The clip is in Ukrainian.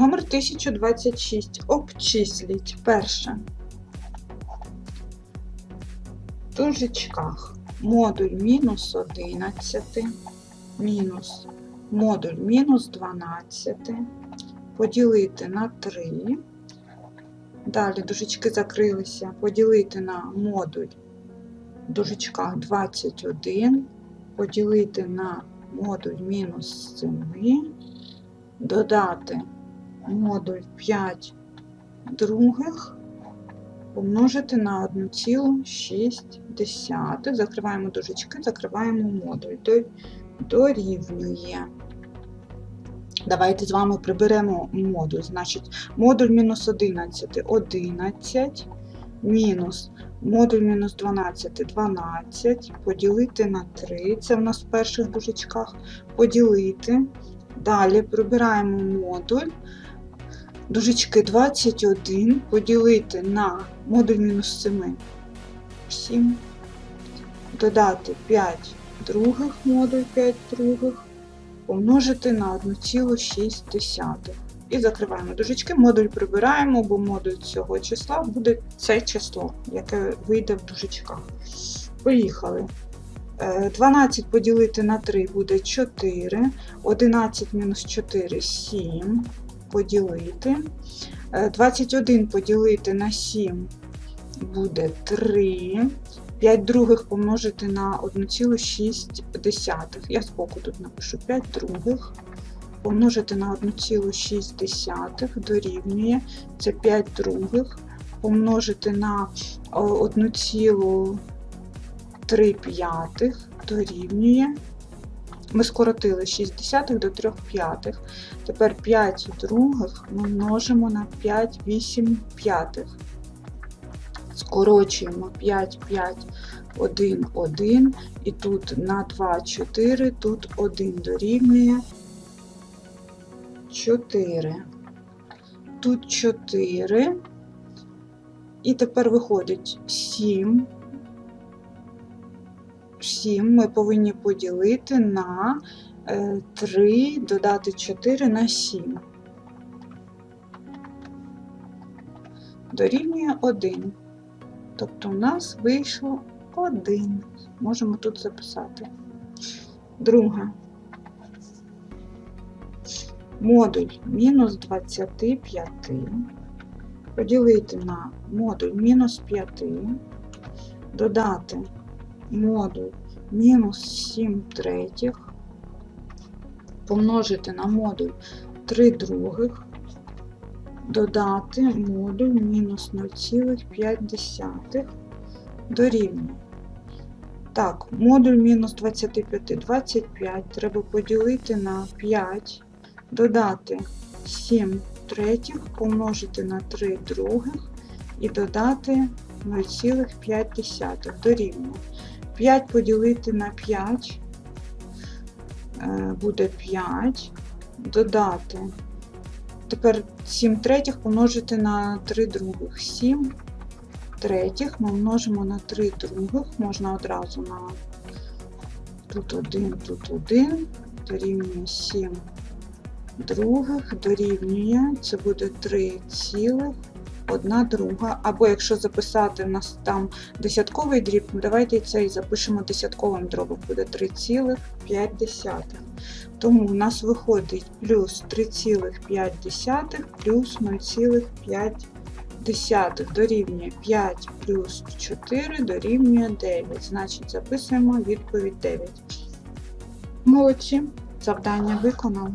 Номер 1026. Обчисліть. Перше. В модуль мінус 11, мінус модуль мінус 12, поділити на 3. Далі дужечки закрилися, поділити на модуль дужечках 21, поділити на модуль мінус 7, додати модуль 5 других, помножити на 1,6. Закриваємо дужечки, закриваємо модуль. До- Дорівнює. Давайте з вами приберемо модуль. Значить, модуль мінус 11 11, мінус модуль мінус 12 12, поділити на 3. Це в нас в перших дужечках. Поділити. Далі прибираємо модуль. Дужечки 21 поділити на модуль мінус 7 7. Додати 5 других модуль 5 других помножити на 1,6. І закриваємо дужечки, модуль прибираємо, бо модуль цього числа буде це число, яке вийде в дужечках. Поїхали. Е, 12 поділити на 3 буде 4, 11 мінус 4 7 поділити. Е, 21 поділити на 7 буде 3. 5 других помножити на 1,6. Я збоку тут напишу 5 других. Помножити на 1,6 дорівнює. Це 5 других. Помножити на 1,3 дорівнює. Ми скоротили 6 десятих до 3 п'ятих. Тепер 5 других ми множимо на 5 8 п'ятих. Скорочуємо 5, 5, 1, 1. І тут на 2, 4, тут 1 дорівнює 4. Тут 4. І тепер виходить 7. 7 ми повинні поділити на 3, додати 4 на 7. Дорівнює 1. Тобто у нас вийшло 1. Можемо тут записати. Друге. Модуль мінус 25 поділити на модуль мінус 5, додати модуль мінус 7 третіх, помножити на модуль 3 других, додати модуль мінус 0,5 дорівнює. Так, модуль мінус 25, 25 треба поділити на 5, додати 7 третіх, помножити на 3 других і додати 0,5 дорівнює. 5 поділити на 5 е, буде 5, додати. Тепер 7 третіх помножити на 3 других. 7 третіх ми множимо на 3 других, можна одразу на тут 1, тут 1, дорівнює 7 других, дорівнює, це буде 3 цілих, 1 друга. Або якщо записати нас там десятковий дріб, давайте цей запишемо десятковим дробом, буде 3,5. Тому у нас виходить плюс 3,5 плюс 0,5 дорівнює 5 плюс 4 дорівнює 9. Значить, записуємо відповідь 9. Молодці. Завдання виконано.